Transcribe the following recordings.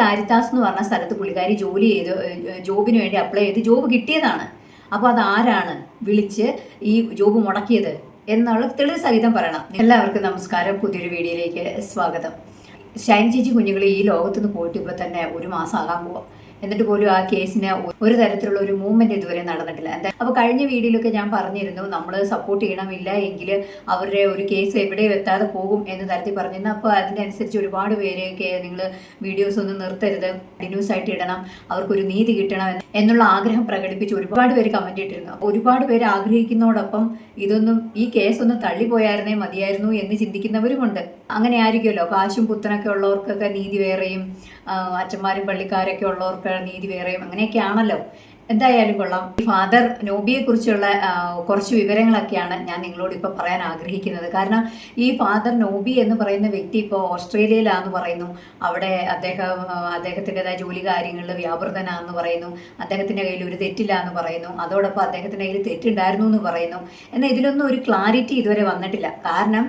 Caritas എന്ന് പറഞ്ഞ സ്ഥലത്ത് പുള്ളിക്കാരി ജോലി ചെയ്ത് ജോബിന് വേണ്ടി അപ്ലൈ ചെയ്ത് ജോബ് കിട്ടിയതാണ്. അപ്പോൾ അത് ആരാണ് വിളിച്ച് ഈ ജോബ് മുടക്കിയത് എന്നുള്ള തെളിവ് സഹിതം പറയണം. എല്ലാവർക്കും നമസ്കാരം. പുതിയൊരു വീഡിയോയിലേക്ക് സ്വാഗതം. ഷൈൻ ചേച്ചി കുഞ്ഞുങ്ങൾ ഈ ലോകത്തുനിന്ന് പോയിട്ട് ഇപ്പോൾ തന്നെ ഒരു മാസം ആകാൻ പോവാം. എന്നിട്ട് പോലും ആ കേസിന് ഒരു തരത്തിലുള്ള ഒരു മൂവ്മെന്റ് ഇതുവരെ നടന്നിട്ടില്ല. എന്താ അപ്പോൾ കഴിഞ്ഞ വീഡിയോയിലൊക്കെ ഞാൻ പറഞ്ഞിരുന്നു നമ്മൾ സപ്പോർട്ട് ചെയ്യണമില്ല എങ്കിൽ അവരുടെ ഒരു കേസ് എവിടെയും എത്താതെ പോകും എന്ന് തരത്തിൽ പറഞ്ഞിരുന്നു. അപ്പോൾ അതിനനുസരിച്ച് ഒരുപാട് പേരെയൊക്കെ നിങ്ങൾ വീഡിയോസ് ഒന്നും നിർത്തരുത് ന്യൂസ് ആയിട്ട് ഇടണം അവർക്കൊരു നീതി കിട്ടണം എന്നുള്ള ആഗ്രഹം പ്രകടിപ്പിച്ച് ഒരുപാട് പേര് കമന്റ് ഇട്ടിരുന്നു. ഒരുപാട് പേര് ആഗ്രഹിക്കുന്നതോടൊപ്പം ഇതൊന്നും ഈ കേസ് ഒന്ന് തള്ളിപ്പോയായിരുന്നേ മതിയായിരുന്നു എന്ന് ചിന്തിക്കുന്നവരുമുണ്ട്. അങ്ങനെ ആയിരിക്കുമല്ലോ. കാശും പുത്തനൊക്കെ ഉള്ളവർക്കൊക്കെ നീതി വേറെയും അച്ഛന്മാരും പള്ളിക്കാരൊക്കെ ഉള്ളവർക്ക് നീതി വേറെയും. അങ്ങനെയൊക്കെയാണല്ലോ. എന്തായാലും കൊള്ളാം. ഫാദർ നോബിയെ കുറിച്ചുള്ള കുറച്ച് വിവരങ്ങളൊക്കെയാണ് ഞാൻ നിങ്ങളോട് ഇപ്പോൾ പറയാൻ ആഗ്രഹിക്കുന്നത്. കാരണം ഈ ഫാദർ നോബി എന്ന് പറയുന്ന വ്യക്തി ഇപ്പോൾ ഓസ്ട്രേലിയയിലാന്ന് പറയുന്നു. അവിടെ അദ്ദേഹം അദ്ദേഹത്തിന്റെതായ ജോലി കാര്യങ്ങളിൽ വ്യാപൃതനാന്ന് പറയുന്നു. അദ്ദേഹത്തിന്റെ കയ്യിൽ ഒരു തെറ്റില്ല എന്ന് പറയുന്നു. അതോടൊപ്പം അദ്ദേഹത്തിന്റെ കയ്യിൽ തെറ്റുണ്ടായിരുന്നു എന്ന് പറയുന്നു. എന്നാൽ ഇതിലൊന്നും ഒരു ക്ലാരിറ്റി ഇതുവരെ വന്നിട്ടില്ല. കാരണം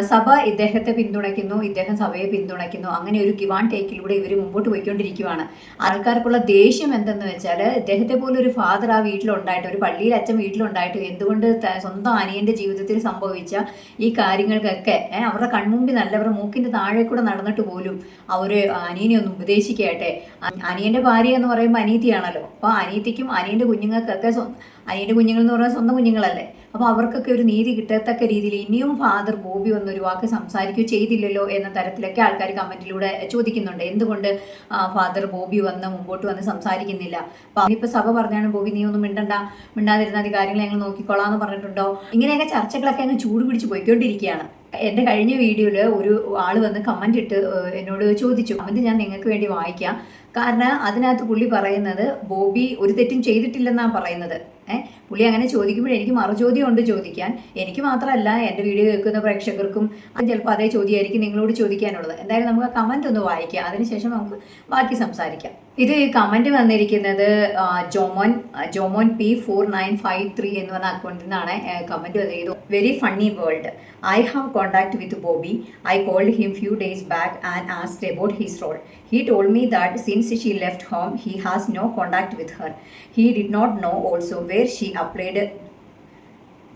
സഭ ഇദ്ദേഹത്തെ പിന്തുണയ്ക്കുന്നു ഇദ്ദേഹം സഭയെ പിന്തുണയ്ക്കുന്നു. അങ്ങനെ ഒരു ഗിവാൻ ടേക്കിലൂടെ ഇവർ മുമ്പോട്ട് പോയിക്കൊണ്ടിരിക്കുകയാണ് ആൾക്കാർക്കുള്ള ദേഷ്യം എന്തെന്ന് വെച്ചാൽ ഇദ്ദേഹത്തെ പോലെ ഒരു ഫാദർ ആ വീട്ടിലുണ്ടായിട്ട് ഒരു പള്ളിയിൽ അച്ഛൻ വീട്ടിലുണ്ടായിട്ട് എന്തുകൊണ്ട് സ്വന്തം അനിയന്റെ ജീവിതത്തിൽ സംഭവിച്ച ഈ കാര്യങ്ങൾക്കൊക്കെ അവരുടെ കൺമുമ്പിൽ നല്ല അവരുടെ മൂക്കിന്റെ താഴെ കൂടെ നടന്നിട്ട് പോലും അവർ അനിയനെ ഒന്ന് ഉപദേശിക്കട്ടെ. അനിയന്റെ ഭാര്യ എന്ന് പറയുമ്പോൾ അനീതിയാണല്ലോ. അപ്പൊ അനീതിക്കും അനിയന്റെ കുഞ്ഞുങ്ങൾക്കൊക്കെ അനിയന്റെ കുഞ്ഞുങ്ങൾ എന്ന് പറഞ്ഞാൽ സ്വന്തം കുഞ്ഞുങ്ങളല്ലേ? അപ്പൊ അവർക്കൊക്കെ ഒരു നീതി കിട്ടത്തക്ക രീതിയിൽ ഇനിയും ഫാദർ ബോബി വന്നൊരു വാക്ക് സംസാരിക്കുകയോ ചെയ്തില്ലല്ലോ എന്ന തരത്തിലൊക്കെ ആൾക്കാർ കമന്റിലൂടെ ചോദിക്കുന്നുണ്ട്. എന്തുകൊണ്ട് ഫാദർ ബോബി വന്ന് മുമ്പോട്ട് വന്ന് സംസാരിക്കുന്നില്ല? അപ്പൊ അവനിപ്പോ സഭ പറഞ്ഞാണ് ബോബി നീ ഒന്നും മിണ്ടണ്ട മിണ്ടാതിരുന്ന കാര്യങ്ങൾ ഞങ്ങൾ നോക്കിക്കോളാം എന്ന് പറഞ്ഞിട്ടുണ്ടോ? ഇങ്ങനെയൊക്കെ ചർച്ചകളൊക്കെ അങ്ങ് ചൂട് പിടിച്ച് പോയിക്കൊണ്ടിരിക്കുകയാണ്. എന്റെ കഴിഞ്ഞ വീഡിയോയിൽ ഒരു ആൾ വന്ന് കമന്റ് ഇട്ട് എന്നോട് ചോദിച്ചു. കമന്റ് ഞാൻ നിങ്ങൾക്ക് വേണ്ടി വായിക്കാം. കാരണം അതിനകത്ത് പുള്ളി പറയുന്നത് ബോബി ഒരു തെറ്റും ചെയ്തിട്ടില്ലെന്നാണ് പറയുന്നത്. ഏഹ് പുള്ളി അങ്ങനെ ചോദിക്കുമ്പോൾ എനിക്ക് മറുചോദ്യം ഉണ്ട് ചോദിക്കാൻ. എനിക്ക് മാത്രമല്ല എന്റെ വീഡിയോ കേൾക്കുന്ന പ്രേക്ഷകർക്കും അത് ചിലപ്പോൾ അതേ ചോദ്യമായിരിക്കും നിങ്ങളോട് ചോദിക്കാനുള്ളത്. എന്തായാലും നമുക്ക് ആ കമന്റ് ഒന്ന് വായിക്കാം. അതിനുശേഷം നമുക്ക് ബാക്കി സംസാരിക്കാം. ഇത് കമന്റ് വന്നിരിക്കുന്നത് Jomon Jomon P four nine five three എന്ന് പറഞ്ഞ അക്കൗണ്ടിൽ നിന്നാണ് കമന്റ് വന്നിരിക്കുന്നത്. Very funny world I have contact with Bobby I called him few days back and asked about his role he told me that since she left home he has no contact with her he did not know also where she applied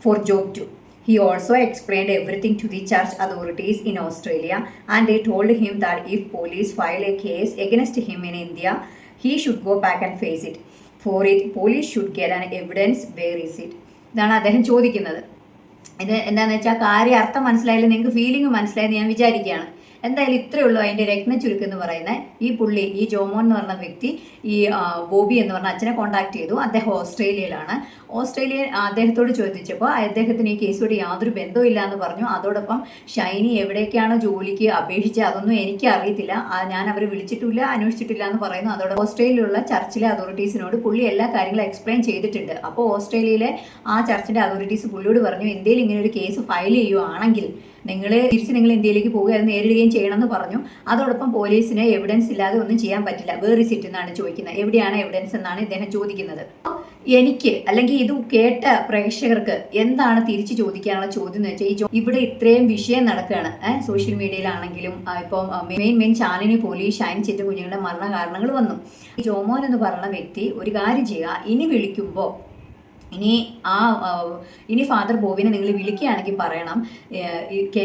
for job too. He also explained everything to the church authorities in Australia and they told him that if police file a case against him in India, he should go back and face it. For it, police should get an evidence. Where is it? ഇതാണ് അദ്ദേഹം ചോദിക്കുന്നത് ഇത് എന്താണെന്ന് വെച്ചാൽ കാര്യം അർത്ഥം മനസ്സിലായാലും നിങ്ങൾക്ക് feeling മനസ്സിലായെന്ന് ഞാൻ വിചാരിക്കുകയാണ് എന്തായാലും ഇത്രയേ ഉള്ളൂ അതിന്റെ രത്ന ചുരുക്കം എന്ന് പറയുന്നത്. ഈ പുള്ളി ഈ ജോമോൻ എന്ന് പറഞ്ഞ വ്യക്തി ഈ ബോബി എന്ന് പറഞ്ഞ അച്ഛനെ കോൺടാക്ട് ചെയ്തു. അദ്ദേഹം ഓസ്ട്രേലിയയിലാണ്. ഓസ്ട്രേലിയ അദ്ദേഹത്തോട് ചോദിച്ചപ്പോൾ അദ്ദേഹത്തിന് ഈ കേസോട് യാതൊരു ബന്ധവും ഇല്ല എന്ന് പറഞ്ഞു. അതോടൊപ്പം ഷൈനി എവിടേക്കാണ് ജോലിക്ക് അപേക്ഷിച്ചത് അതൊന്നും എനിക്ക് അറിയത്തില്ല. ഞാൻ അവരെ വിളിച്ചിട്ടില്ല അന്വേഷിച്ചിട്ടില്ല എന്ന് പറയുന്നു. അതോടൊപ്പം ഓസ്ട്രേലിയയിലുള്ള ചർച്ചിലെ അതോറിറ്റീസിനോട് പുള്ളി എല്ലാ കാര്യങ്ങളും എക്സ്പ്ലെയിൻ ചെയ്തിട്ടുണ്ട്. അപ്പോൾ ഓസ്ട്രേലിയയിലെ ആ ചർച്ചിന്റെ അതോറിറ്റീസ് പുള്ളിയോട് പറഞ്ഞു ഇന്ത്യയിൽ ഇങ്ങനെ ഒരു കേസ് ഫയൽ ചെയ്യുവാണെങ്കിൽ നിങ്ങൾ തിരിച്ച് നിങ്ങൾ ഇന്ത്യയിലേക്ക് പോകുക അത് നേരിടുകയും ചെയ്യണമെന്ന് പറഞ്ഞു. അതോടൊപ്പം പോലീസിന് എവിഡൻസ് ഇല്ലാതെ ഒന്നും ചെയ്യാൻ പറ്റില്ല. വേറെ സിറ്റ് എന്നാണ് ചോദിക്കുന്നത്. എവിടെയാണ് എവിഡൻസ് എന്നാണ് ഇദ്ദേഹം ചോദിക്കുന്നത്. എനിക്ക് അല്ലെങ്കിൽ ഇത് കേട്ട പ്രേക്ഷകർക്ക് എന്താണ് തിരിച്ചു ചോദിക്കാനുള്ള ചോദ്യം എന്ന് വെച്ചാൽ ഈ ഇവിടെ ഇത്രയും വിഷയം നടക്കുകയാണ് സോഷ്യൽ മീഡിയയിലാണെങ്കിലും ഇപ്പം മെയിൻ മെയിൻ ചാനലിന് പോലും ഈ ഷൈൻ ചെയ്ത കുഞ്ഞുങ്ങളുടെ മരണ കാരണങ്ങൾ വന്നു ജോമോൻ എന്ന് പറയുന്ന വ്യക്തി ഒരു കാര്യം ചെയ്യുക. ഇനി വിളിക്കുമ്പോൾ ഇനി ആ ഇനി ഫാദർ ബോബിനെ നിങ്ങൾ വിളിക്കുകയാണെങ്കിൽ പറയണം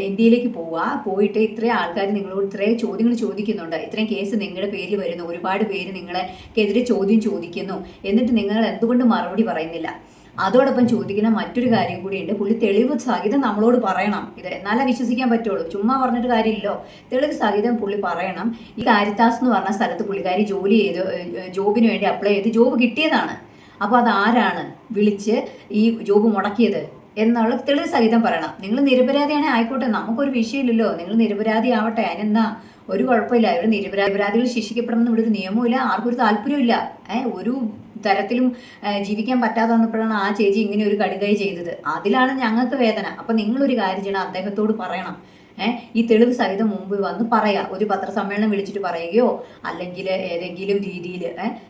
ഇന്ത്യയിലേക്ക് പോവുക. പോയിട്ട് ഇത്രയും ആൾക്കാർ നിങ്ങളോട് ഇത്രയും ചോദ്യങ്ങൾ ചോദിക്കുന്നുണ്ട്. ഇത്രയും കേസ് നിങ്ങളുടെ പേരിൽ വരുന്നു. ഒരുപാട് പേര് നിങ്ങളെക്കെതിരെ ചോദ്യം ചോദിക്കുന്നു. എന്നിട്ട് നിങ്ങൾ എന്തുകൊണ്ട് മറുപടി പറയുന്നില്ല? അതോടൊപ്പം ചോദിക്കുന്ന മറ്റൊരു കാര്യം കൂടിയുണ്ട്. പുള്ളി തെളിവ് സഹിതം നമ്മളോട് പറയണം. ഇത് എന്നാലേ വിശ്വസിക്കാൻ പറ്റുള്ളൂ. ചുമ്മാ പറഞ്ഞിട്ട് കാര്യമില്ലോ തെളിവ് സഹിതം പുള്ളി പറയണം. ഈ കാരിത്താസ് എന്ന് പറഞ്ഞ സ്ഥലത്ത് പുള്ളിക്കാരി ജോലി ചെയ്ത് ജോബിന് വേണ്ടി അപ്ലൈ ചെയ്ത് ജോബ് കിട്ടിയതാണ്. അപ്പോൾ അത് ആരാണ് വിളിച്ച് ഈ ജോബ് മുടക്കിയത് എന്നുള്ള തെളിവ് സഹിതം പറയണം. നിങ്ങൾ നിരപരാധിയാണെ ആയിക്കോട്ടെ നമുക്കൊരു വിഷയമില്ലല്ലോ. നിങ്ങൾ നിരപരാധി ആവട്ടെ അതിനെന്താ? ഒരു കുഴപ്പമില്ല. ഇവർ നിരപരാധികൾ ശിക്ഷിക്കപ്പെടണമെന്ന് ഇവിടെ ഒരു നിയമമില്ല ആർക്കും ഒരു താല്പര്യമില്ല ഏഹ് ഒരു തരത്തിലും ജീവിക്കാൻ പറ്റാതെ വന്നപ്പോഴാണ് ആ ചേച്ചി ഇങ്ങനെ ഒരു കടുകൈ ചെയ്തത്. അതിലാണ് ഞങ്ങൾക്ക് വേദന. അപ്പം നിങ്ങളൊരു കാര്യം ചെയ്യണം അദ്ദേഹത്തോട് പറയണം. ഈ തെളിവ് സഹിതം മുമ്പ് വന്ന് പറയാം. ഒരു പത്രസമ്മേളനം വിളിച്ചിട്ട് പറയുകയോ അല്ലെങ്കിൽ ഏതെങ്കിലും രീതിയിൽ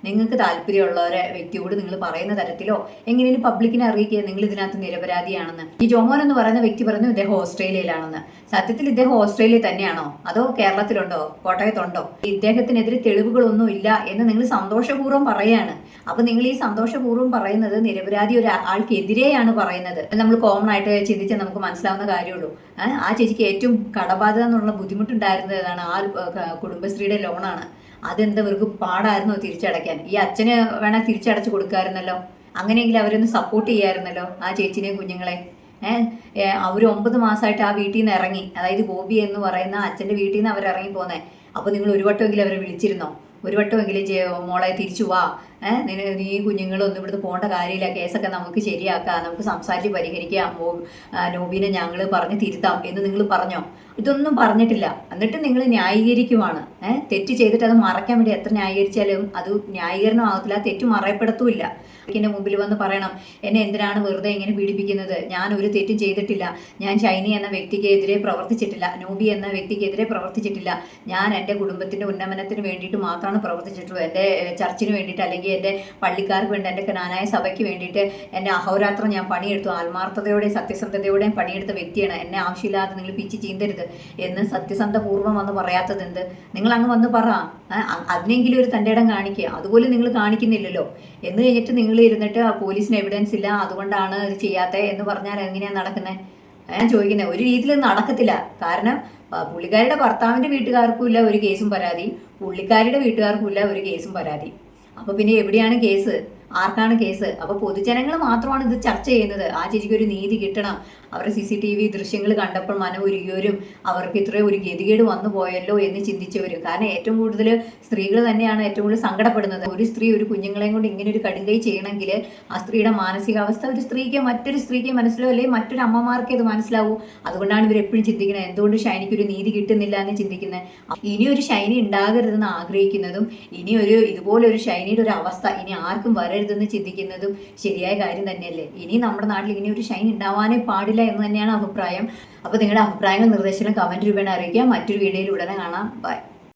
നിങ്ങൾക്ക് താല്പര്യമുള്ളവരെ വ്യക്തിയോട് നിങ്ങൾ പറയുന്ന തരത്തിലോ എങ്ങനെയും പബ്ലിക്കിനെ അറിയിക്കുക നിങ്ങൾ ഇതിനകത്ത് നിരപരാധിയാണെന്ന്. ഈ ജോമോൻ എന്ന് പറയുന്ന വ്യക്തി പറഞ്ഞു ഇദ്ദേഹം ഓസ്ട്രേലിയയിലാണെന്ന്. സത്യത്തിൽ ഇദ്ദേഹം ഓസ്ട്രേലിയയിൽ തന്നെയാണോ? അതോ കേരളത്തിലുണ്ടോ? കോട്ടയത്തുണ്ടോ? ഇദ്ദേഹത്തിനെതിരെ തെളിവുകളൊന്നും ഇല്ല എന്ന് നിങ്ങൾ സന്തോഷപൂർവം പറയാണ്. അപ്പൊ നിങ്ങൾ ഈ സന്തോഷപൂർവം പറയുന്നത് നിരപരാധി ഒരു ആൾക്കെതിരെയാണ് പറയുന്നത്. നമ്മൾ കോമൺ ആയിട്ട് ചിന്തിച്ചാൽ നമുക്ക് മനസ്സിലാവുന്ന കാര്യമുള്ളൂ. ആ ചേച്ചിക്ക് ഏറ്റവും കടബാധ്യത എന്നുള്ള ഏതാണ്? ആ കുടുംബശ്രീയുടെ ലോണാണ്. അതെന്താ ഇവർക്ക് പാടായിരുന്നോ തിരിച്ചടയ്ക്കാൻ? ഈ അച്ഛന് വേണേൽ തിരിച്ചടച്ചു കൊടുക്കാമായിരുന്നല്ലോ അങ്ങനെയെങ്കിൽ അവരൊന്ന് സപ്പോർട്ട് ചെയ്യാമായിരുന്നല്ലോ ആ ചേച്ചിനെയും കുഞ്ഞുങ്ങളെ. ഏഹ് അവർ ഒമ്പത് മാസമായിട്ട് ആ വീട്ടിൽ നിന്ന് ഇറങ്ങി. അതായത് ഗോപി എന്ന് പറയുന്ന അച്ഛന്റെ വീട്ടിൽ നിന്ന് അവർ ഇറങ്ങി പോന്നെ. അപ്പോൾ നിങ്ങൾ ഒരു വട്ടമെങ്കിലും അവരെ വിളിച്ചിരുന്നോ? ഒരു വട്ടമെങ്കിലും മോളെ തിരിച്ചു വാ. നിന- നീ കുഞ്ഞുങ്ങളൊന്നും ഇവിടുന്ന് പോകേണ്ട കാര്യമില്ല. കേസൊക്കെ നമുക്ക് ശരിയാക്കാം. നമുക്ക് സംസാരിച്ച് പരിഹരിക്കാം. നോബീനെ ഞങ്ങൾ പറഞ്ഞ് തിരുത്താം എന്ന് നിങ്ങൾ പറഞ്ഞോ? ഇതൊന്നും പറഞ്ഞിട്ടില്ല. എന്നിട്ട് നിങ്ങൾ ന്യായീകരിക്കുവാണ്. തെറ്റ് ചെയ്തിട്ട് അത് മറയ്ക്കാൻ വേണ്ടി എത്ര ന്യായീകരിച്ചാലും അത് ന്യായീകരണം ആകത്തില്ല. തെറ്റ് മറയപ്പെടുത്തുമില്ല എന്റെ മുമ്പിൽ വന്ന് പറയണം എന്നെ എന്തിനാണ് വെറുതെ ഇങ്ങനെ പീഡിപ്പിക്കുന്നത്? ഞാൻ ഒരു തെറ്റും ചെയ്തിട്ടില്ല. ഞാൻ ഷൈനി എന്ന വ്യക്തിക്കെതിരെ പ്രവർത്തിച്ചിട്ടില്ല. നോബി എന്ന വ്യക്തിക്കെതിരെ പ്രവർത്തിച്ചിട്ടില്ല. ഞാൻ എന്റെ കുടുംബത്തിന്റെ ഉന്നമനത്തിന് വേണ്ടിയിട്ട് മാത്രമാണ് പ്രവർത്തിച്ചിട്ടുള്ളൂ എന്റെ ചർച്ചിന് വേണ്ടിയിട്ട് അല്ലെങ്കിൽ എന്റെ പള്ളിക്കാർക്ക് വേണ്ടി എന്റെ കനാനായ സഭയ്ക്ക് വേണ്ടിയിട്ട് എന്റെ അഹോരാത്രം ഞാൻ പണിയെടുത്തു. ആത്മാർത്ഥതയോടെയും സത്യസന്ധതയോടെയും പണിയെടുത്ത വ്യക്തിയാണ്. എന്നെ ആവശ്യമില്ലാതെ നിങ്ങൾ പിച്ച് ചീന്തരുത് എന്ന് സത്യസന്ധപൂർവം വന്ന് പറയാത്തത് എന്ത്? നിങ്ങൾ അങ്ങ് വന്ന് പറ. അതിനെങ്കിലും ഒരു തന്റെ ഇടം കാണിക്കുക അതുപോലെ നിങ്ങൾ കാണിക്കുന്നില്ലല്ലോ. എന്ന് കഴിഞ്ഞിട്ട് നിങ്ങൾ ഇരുന്നിട്ട് പോലീസിന് എവിഡൻസ് ഇല്ല അതുകൊണ്ടാണ് ഇത് ചെയ്യാത്തത് എന്ന് പറഞ്ഞാൽ എങ്ങനെയാണ് നടക്കുന്നത് ഞാൻ ചോദിക്കുന്നത് ഒരു രീതിയിൽ നടക്കത്തില്ല. കാരണം പുള്ളിക്കാരുടെ ഭർത്താവിന്റെ വീട്ടുകാർക്കും ഇല്ല ഒരു കേസും പരാതി. പുള്ളിക്കാരിയുടെ വീട്ടുകാർക്കും ഇല്ല ഒരു കേസും പരാതി. അപ്പോൾ പിന്നെ എവിടെയാണ് കേസ് ആർക്കാണ് കേസ്? അപ്പോൾ പൊതുജനങ്ങൾ മാത്രമാണ് ഇത് ചർച്ച ചെയ്യുന്നത്. ആ ചേച്ചിക്ക് ഒരു നീതി കിട്ടണം. അവരുടെ സി സി ടി വി ദൃശ്യങ്ങൾ കണ്ടപ്പോൾ മനം ഉരുകിയവരും അവർക്ക് ഇത്രയും ഒരു ഗതികേട് വന്നു പോയല്ലോ എന്ന് ചിന്തിച്ചവരും. കാരണം ഏറ്റവും കൂടുതൽ സ്ത്രീകൾ തന്നെയാണ് ഏറ്റവും കൂടുതൽ സങ്കടപ്പെടുന്നത്. ഒരു സ്ത്രീ ഒരു കുഞ്ഞുങ്ങളെയും കൊണ്ട് ഇങ്ങനെ ഒരു കടുങ്കൈ ചെയ്യണമെങ്കിൽ ആ സ്ത്രീയുടെ മാനസികാവസ്ഥ ഒരു സ്ത്രീക്ക് മറ്റൊരു സ്ത്രീക്ക് മനസ്സിലാവും അല്ലെങ്കിൽ മറ്റൊരു അമ്മമാർക്ക് ഇത് മനസ്സിലാവും. അതുകൊണ്ടാണ് ഇവർ എപ്പോഴും ചിന്തിക്കുന്നത്. എന്തുകൊണ്ട് ഷൈനിക്ക് ഒരു നീതി കിട്ടുന്നില്ല എന്ന് ചിന്തിക്കുന്നത്? ഇനി ഒരു ഷൈനി ഉണ്ടാകരുതെന്ന് ആഗ്രഹിക്കുന്നതും ഇനി ഒരു ഇതുപോലെ ഒരു ഷൈനിയുടെ ഒരു അവസ്ഥ ഇനി ആർക്കും വരരുതെന്ന് ചിന്തിക്കുന്നതും ശരിയായ കാര്യം തന്നെയല്ലേ? ഇനി നമ്മുടെ നാട്ടിൽ ഇനി ഒരു ഷൈൻ ഉണ്ടാവാനേ പാടില്ല എന്ന് തന്നെയാണ് അഭിപ്രായം. അപ്പോൾ നിങ്ങളുടെ അഭിപ്രായങ്ങൾ നിർദ്ദേശങ്ങളും കമന്റ് രൂപേണ അറിയിക്കുക. മറ്റൊരു വീഡിയോയിൽ ഉടനെ കാണാം. ബൈ